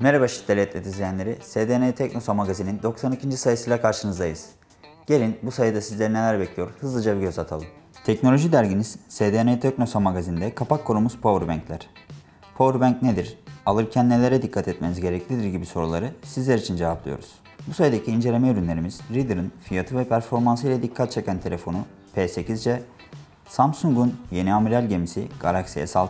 Merhaba Şiddetli Etlet izleyenleri. SDN Teknosa Magazin'in 92. sayısıyla karşınızdayız. Gelin bu sayıda sizleri neler bekliyor hızlıca bir göz atalım. Teknoloji derginiz SDN Teknosa Magazin'de kapak konumuz Powerbank'ler. Powerbank nedir? Alırken nelere dikkat etmeniz gereklidir gibi soruları sizler için cevaplıyoruz. Bu sayıdaki inceleme ürünlerimiz Reader'ın fiyatı ve performansı ile dikkat çeken telefonu P8C, Samsung'un yeni amiral gemisi Galaxy S6,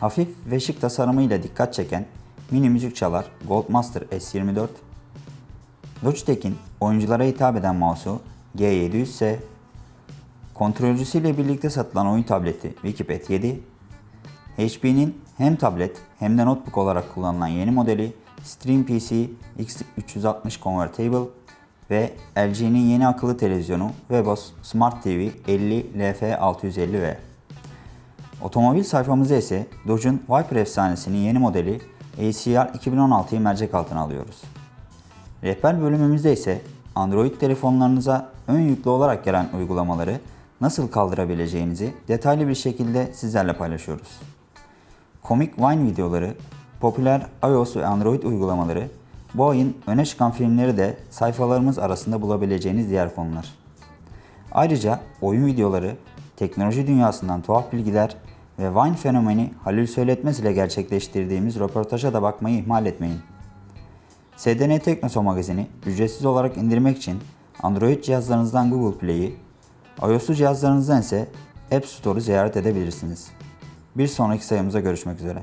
hafif ve şık tasarımıyla dikkat çeken mini müzik çalar Goldmaster S24, Logitech'in oyunculara hitap eden mouse'u G700S, kontrolcüsüyle birlikte satılan oyun tableti Wickpad 7, HP'nin hem tablet hem de notebook olarak kullanılan yeni modeli Stream PC X360 Convertible ve LG'nin yeni akıllı televizyonu Webos Smart TV 50 LF650V. Otomobil sayfamızda ise Dodge'un Viper efsanesinin yeni modeli ACR 2016'yı mercek altına alıyoruz. Rehber bölümümüzde ise Android telefonlarınıza ön yüklü olarak gelen uygulamaları nasıl kaldırabileceğinizi detaylı bir şekilde sizlerle paylaşıyoruz. Komik Vine videoları, popüler iOS ve Android uygulamaları, bu ayın öne çıkan filmleri de sayfalarımız arasında bulabileceğiniz diğer konular. Ayrıca oyun videoları, teknoloji dünyasından tuhaf bilgiler ve Vine fenomeni Halil Söyletmez ile gerçekleştirdiğimiz röportaja da bakmayı ihmal etmeyin. SDN Teknoso magazini ücretsiz olarak indirmek için Android cihazlarınızdan Google Play'i, iOS cihazlarınızdan ise App Store'u ziyaret edebilirsiniz. Bir sonraki sayımıza görüşmek üzere.